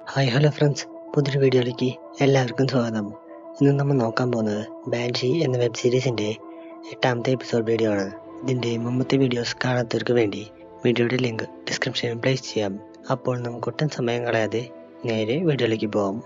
Hi hello friends. പുതിയൊരു വീഡിയോയിലേക്ക് എല്ലാവർക്കും സ്വാഗതം. ഇന്ന് നമ്മൾ നോക്കാൻ പോകുന്നത് ബാൻഷി എന്ന വെബ് സീരീസിന്റെ എട്ടാമത്തെ എപ്പിസോഡ് വീഡിയോ ആണ്. ഇതിന്റെ മുമ്പത്തെ വീഡിയോസ് കാണാത്തവർക്ക് വേണ്ടി വീഡിയോയുടെ ലിങ്ക് ഡിസ്ക്രിപ്ഷനിൽ പ്ലേസ് ചെയ്യാം. അപ്പോൾ നമുക്ക് ഒട്ടും സമയം കളയാതെ നേരെ വീഡിയോയിലേക്ക് പോകാം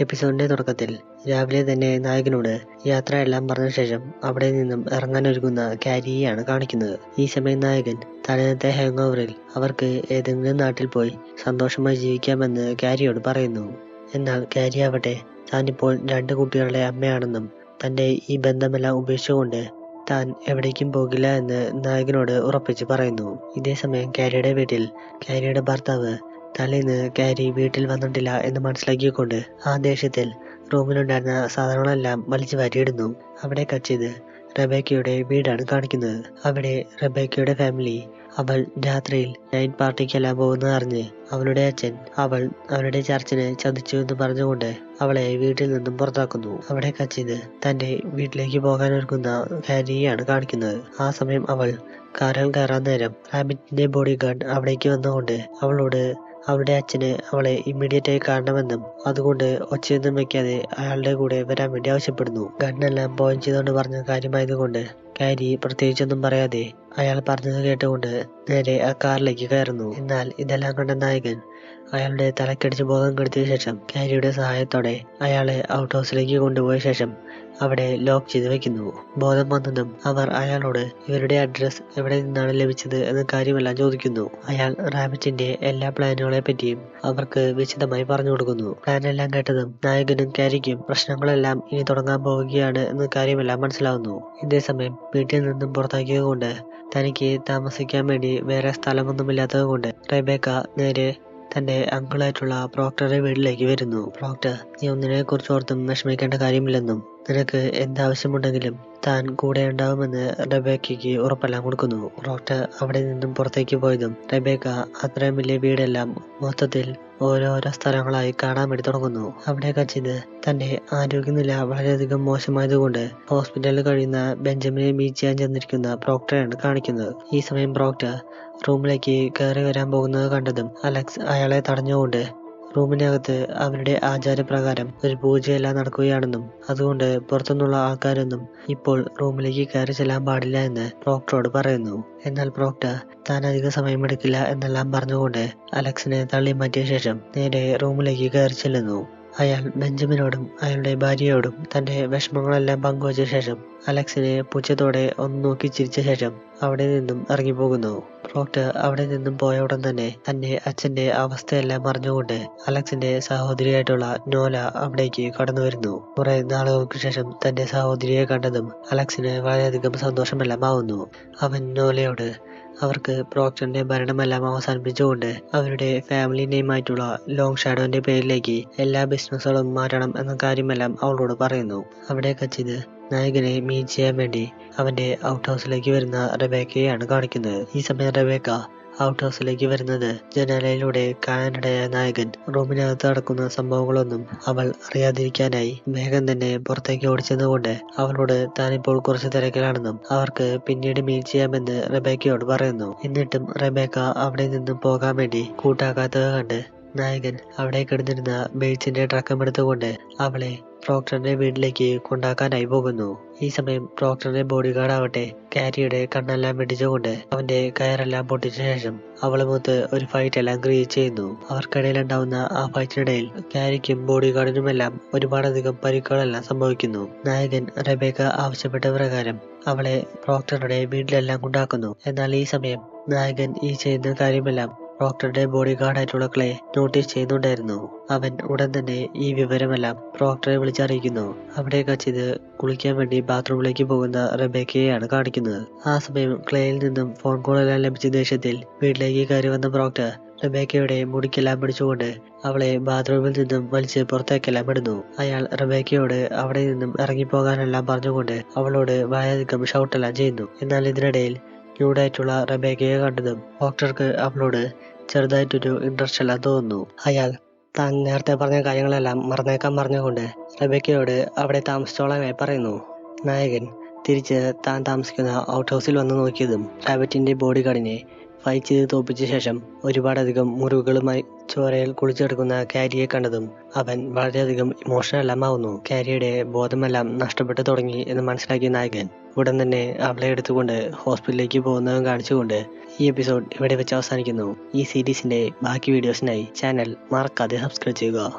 എപ്പിസോഡിന്റെ തുടക്കത്തിൽ രാവിലെ തന്നെ നായകനോട് യാത്ര എല്ലാം പറഞ്ഞ ശേഷം അവിടെ നിന്നും ഇറങ്ങാനൊരുങ്ങുന്ന ക്യാരിയെയാണ് കാണിക്കുന്നത്. ഈ സമയം നായകൻ തലേന്നത്തെ ഹാങ് ഓവറിൽ അവർക്ക് ഏതെങ്കിലും നാട്ടിൽ പോയി സന്തോഷമായി ജീവിക്കാമെന്ന് ക്യാരിയോട് പറയുന്നു. എന്നാൽ ക്യാരി ആവട്ടെ താനിപ്പോൾ രണ്ട് കുട്ടികളുടെ അമ്മയാണെന്നും തന്റെ ഈ ബന്ധമെല്ലാം ഉപേക്ഷിച്ചുകൊണ്ട് താൻ എവിടേക്കും പോകില്ല എന്ന് നായകനോട് ഉറപ്പിച്ച് പറയുന്നു. ഇതേസമയം ക്യാരിയുടെ വീട്ടിൽ ക്യാരിയുടെ ഭർത്താവ് തലേന്ന് കാരി വീട്ടിൽ വന്നിട്ടില്ല എന്ന് മനസ്സിലാക്കിക്കൊണ്ട് ആ ദേഷ്യത്തിൽ റൂമിലുണ്ടായിരുന്ന സാധനങ്ങളെല്ലാം വലിച്ചു വാരിയിടുന്നു. അവിടെ കച്ചിത് റബേക്കയുടെ വീടാണ് കാണിക്കുന്നത്. അവിടെ റബേക്കയുടെ ഫാമിലി അവൾ രാത്രിയിൽ നൈറ്റ് പാർട്ടിക്കെല്ലാം പോകുന്നത് അറിഞ്ഞ് അവളുടെ അച്ഛൻ അവൾ അവരുടെ ചർച്ചിനെ ചതിച്ചു എന്ന് പറഞ്ഞുകൊണ്ട് അവളെ വീട്ടിൽ നിന്നും പുറത്താക്കുന്നു. അവിടെ കച്ചിത് തന്റെ വീട്ടിലേക്ക് പോകാൻ ഒരുക്കുന്ന ഫാരിയാണ് കാണിക്കുന്നത്. ആ സമയം അവൾ കാറിൽ കയറാൻ നേരം റാബിറ്റിന്റെ ബോഡി ഗാർഡ് അവിടേക്ക് വന്നുകൊണ്ട് അവളോട് അവളുടെ അച്ഛന് അവളെ ഇമ്മീഡിയറ്റ് ആയി കാണണമെന്നും അതുകൊണ്ട് ഒച്ചയൊന്നും വെക്കാതെ അയാളുടെ കൂടെ വരാൻ വേണ്ടി ആവശ്യപ്പെടുന്നു. ഗണ്ണെല്ലാം പോയിന്റ് ചെയ്തുകൊണ്ട് പറഞ്ഞ കാര്യമായതുകൊണ്ട് കാരി പ്രത്യേകിച്ചൊന്നും പറയാതെ അയാൾ പറഞ്ഞത് കേട്ടുകൊണ്ട് നേരെ ആ കാറിലേക്ക് കയറുന്നു. എന്നാൽ ഇതെല്ലാം കണ്ട നായകൻ അയാളുടെ തലക്കടിച്ച് ബോധം കെടുത്തിയ ശേഷം കാരിയുടെ സഹായത്തോടെ അയാളെ ഔട്ട് ഹൗസിലേക്ക് കൊണ്ടുപോയ ശേഷം അവിടെ ലോക്ക് ചെയ്ത് വെക്കുന്നു. ബോധം വന്നതും അവർ അയാളോട് ഇവരുടെ അഡ്രസ് എവിടെ നിന്നാണ് ലഭിച്ചത് എന്ന കാര്യമെല്ലാം ചോദിക്കുന്നു. അയാൾ റാബിറ്റിന്റെ എല്ലാ പ്ലാനുകളെ പറ്റിയും അവർക്ക് വിശദമായി പറഞ്ഞു കൊടുക്കുന്നു. പ്ലാനെല്ലാം കേട്ടതും നായകനും കാരിക്കും പ്രശ്നങ്ങളെല്ലാം ഇനി തുടങ്ങാൻ പോവുകയാണ് എന്ന കാര്യമെല്ലാം മനസ്സിലാവുന്നു. ഇതേസമയം വീട്ടിൽ നിന്നും പുറത്താക്കിയത് കൊണ്ട് തനിക്ക് താമസിക്കാൻ വേണ്ടി വേറെ സ്ഥലമൊന്നുമില്ലാത്തത് കൊണ്ട് റെബേക്ക നേരെ തന്റെ അങ്കിളായിട്ടുള്ള പ്രോക്ടറുടെ വീട്ടിലേക്ക് വരുന്നു. പ്രോക്ടർ നീ ഒന്നിനെ കുറിച്ച് വിഷമിക്കേണ്ട കാര്യമില്ലെന്നും നിനക്ക് എന്താവശ്യമുണ്ടെങ്കിലും താൻ കൂടെ ഉണ്ടാവുമെന്ന് റബേക്കയ്ക്ക് ഉറപ്പെല്ലാം കൊടുക്കുന്നു. റോട്ട് അവിടെ നിന്നും പുറത്തേക്ക് പോയതും റബേക്ക അത്രയും വലിയ വീടെല്ലാം മൊത്തത്തിൽ ഓരോരോ സ്ഥലങ്ങളായി കാണാൻ വേണ്ടി തുടങ്ങുന്നു. അവിടെ കച്ചിത് തന്റെ ആരോഗ്യനില വളരെയധികം മോശമായതുകൊണ്ട് ഹോസ്പിറ്റലിൽ കഴിയുന്ന ബെഞ്ചമിനെ മീറ്റ് ചെയ്യാൻ ചെന്നിരിക്കുന്ന പ്രോക്ടറെയാണ് കാണിക്കുന്നത്. ഈ സമയം പ്രോക്ടർ റൂമിലേക്ക് കയറി വരാൻ പോകുന്നത് കണ്ടതും അലക്സ് അയാളെ തടഞ്ഞുകൊണ്ട് റൂമിനകത്ത് അവരുടെ ആചാരപ്രകാരം ഒരു പൂജയെല്ലാം നടക്കുകയാണെന്നും അതുകൊണ്ട് പുറത്തുനിന്നുള്ള ആൾക്കാരൊന്നും ഇപ്പോൾ റൂമിലേക്ക് കയറി ചെല്ലാൻ പാടില്ല എന്ന് പ്രോക്ടറോട് പറയുന്നു. എന്നാൽ പ്രോക്ടർ താൻ അധിക സമയമെടുക്കില്ല എന്നെല്ലാം പറഞ്ഞുകൊണ്ട് അലക്സിനെ തള്ളി മാറ്റിയ ശേഷം നേരെ റൂമിലേക്ക് കയറി ചെല്ലുന്നു. അയാൾ ബെഞ്ചമിനോടും അയാളുടെ ഭാര്യയോടും തന്റെ വിഷമങ്ങളെല്ലാം പങ്കുവച്ച ശേഷം അലക്സിനെ പുച്ഛത്തോടെ ഒന്ന് നോക്കി ചിരിച്ച ശേഷം അവിടെ നിന്നും ഇറങ്ങിപ്പോകുന്നു. പ്രോക്ടർ അവിടെ നിന്നും പോയ ഉടൻ തന്നെ തന്റെ അച്ഛന്റെ അവസ്ഥയെല്ലാം അറിഞ്ഞുകൊണ്ട് അലക്സിന്റെ സഹോദരിയായിട്ടുള്ള നോല അവിടേക്ക് കടന്നു വരുന്നു. കുറെ നാളുകൾക്ക് ശേഷം തന്റെ സഹോദരിയെ കണ്ടതും അലക്സിന് വളരെയധികം സന്തോഷമെല്ലാം ആവുന്നു അവൻ നോലയോട് അവർക്ക് പ്രോക്ടറിന്റെ ഭരണമെല്ലാം അവസാനിപ്പിച്ചുകൊണ്ട് അവരുടെ ഫാമിലി നെയിമായിട്ടുള്ള ലോങ് ഷാഡോന്റെ പേരിലേക്ക് എല്ലാ ബിസിനസ്സുകളും മാറ്റണം എന്ന കാര്യമെല്ലാം അവളോട് പറയുന്നു. അവിടെ കച്ചിത് നായകനെ മീറ്റ് ചെയ്യാൻ വേണ്ടി അവന്റെ ഔട്ട് ഹൗസിലേക്ക് വരുന്ന റബേക്കയാണ് കാണിക്കുന്നത്. ഈ സമയം റബേക്ക ഔട്ട് ഹൗസിലേക്ക് വരുന്നത്. ജനാലയിലൂടെ കാണാനിടയായ നായകൻ റൂമിനകത്ത് നടക്കുന്ന സംഭവങ്ങളൊന്നും അവൾ അറിയാതിരിക്കാനായി വേഗം തന്നെ പുറത്തേക്ക് ഓടിച്ചെന്നുകൊണ്ട് അവളോട് താനിപ്പോൾ കുറച്ച് തിരക്കിലാണെന്നും അവർക്ക് പിന്നീട് മീറ്റ് ചെയ്യാമെന്ന് റബേക്കയോട് പറയുന്നു. എന്നിട്ടും റബേക്ക അവിടെ നിന്നും പോകാൻ വേണ്ടി കൂട്ടാക്കാത്തത് കണ്ട് നായകൻ അവിടെ കിടന്നിരുന്ന ബേറ്റ്സിന്റെ ട്രക്കം എടുത്തുകൊണ്ട് അവളെ പ്രോക്ടറിന്റെ വീട്ടിലേക്ക് കൊണ്ടാക്കാനായി പോകുന്നു. ഈ സമയം പ്രോക്ടറിന്റെ ബോഡി ഗാർഡ് ആവട്ടെ കാരിയുടെ കണ്ണെല്ലാം വെടിച്ചുകൊണ്ട് അവന്റെ കയറെല്ലാം പൊട്ടിച്ച ശേഷം അവളെ അവളുമൊത്ത് ഒരു ഫൈറ്റ് എല്ലാം ക്രിയേറ്റ് ചെയ്യുന്നു. അവർക്കിടയിൽ ഉണ്ടാവുന്ന ആ ഫൈറ്റിനിടയിൽ കാരിക്കും ബോഡി ഗാർഡിനുമെല്ലാം ഒരുപാടധികം പരിക്കുകളെല്ലാം സംഭവിക്കുന്നു. നായകൻ റബേക്ക ആവശ്യപ്പെട്ട പ്രകാരം അവളെ പ്രോക്ടറുടെ വീട്ടിലെല്ലാം കൊണ്ടാക്കുന്നു. എന്നാൽ ഈ സമയം നായകൻ ഈ ചെയ്യുന്ന കാര്യമെല്ലാം പ്രോക്ടറുടെ ബോഡി ഗാർഡായിട്ടുള്ള ക്ലേ നോട്ടീസ് ചെയ്യുന്നുണ്ടായിരുന്നു. അവൻ ഉടൻ തന്നെ ഈ വിവരമെല്ലാം പ്രോക്ടറെ വിളിച്ചറിയിക്കുന്നു. അവിടെ കച്ചിത് കുളിക്കാൻ വേണ്ടി ബാത്റൂമിലേക്ക് പോകുന്ന റബേക്കയെയാണ് കാണിക്കുന്നത്. ആ സമയം ക്ലേയിൽ നിന്നും ഫോൺ കോളെല്ലാം ലഭിച്ച ദേഷ്യത്തിൽ വീട്ടിലേക്ക് കയറി വന്ന പ്രോക്ടർ റബേക്കയുടെ മുടിക്കെല്ലാം പിടിച്ചുകൊണ്ട് അവളെ ബാത്റൂമിൽ നിന്നും വലിച്ച് പുറത്തേക്കെല്ലാം ഇടുന്നു അയാൾ റബേക്കയോട് അവിടെ നിന്നും ഇറങ്ങിപ്പോകാനെല്ലാം പറഞ്ഞുകൊണ്ട് അവളോട് വളരെയധികം ഷൗട്ടെല്ലാം ചെയ്യുന്നു. എന്നാൽ ഇതിനിടയിൽ ക്യൂഡായിട്ടുള്ള റബേക്കയെ കണ്ടതും ഡോക്ടർക്ക് അവളോട് ചെറുതായിട്ടൊരു ഇൻട്രസ്റ്റ് എല്ലാം തോന്നുന്നു. അയാൾ താൻ നേരത്തെ പറഞ്ഞ കാര്യങ്ങളെല്ലാം മറന്നേക്കാൻ പറഞ്ഞുകൊണ്ട് റബേക്കയോട് അവിടെ താമസിച്ചോളാനായി പറയുന്നു. നായകൻ തിരിച്ച് താൻ താമസിക്കുന്ന ഔട്ട് ഹൗസിൽ വന്ന് നോക്കിയതും റാബറ്റിന്റെ ബോഡി ഗാർഡിനെ ഫൈറ്റ് ചെയ്ത് തോപ്പിച്ച ശേഷം ഒരുപാടധികം മുറിവുകളുമായി ചോരയിൽ കുളിച്ചെടുക്കുന്ന കാരിയെ കണ്ടതും അവൻ വളരെയധികം ഇമോഷണൽ എല്ലാം ആവുന്നു കാരിയുടെ ബോധമെല്ലാം നഷ്ടപ്പെട്ടു തുടങ്ങി എന്ന് മനസ്സിലാക്കിയ നായകൻ ഉടൻ തന്നെ അവളെ എടുത്തുകൊണ്ട് ഹോസ്പിറ്റലിലേക്ക് പോകുന്നതും കാണിച്ചുകൊണ്ട് ഈ എപ്പിസോഡ് ഇവിടെ വെച്ച് അവസാനിക്കുന്നു. ഈ സീരീസിന്റെ ബാക്കി വീഡിയോസിനായി ചാനൽ മറക്കാതെ സബ്സ്ക്രൈബ് ചെയ്യുക.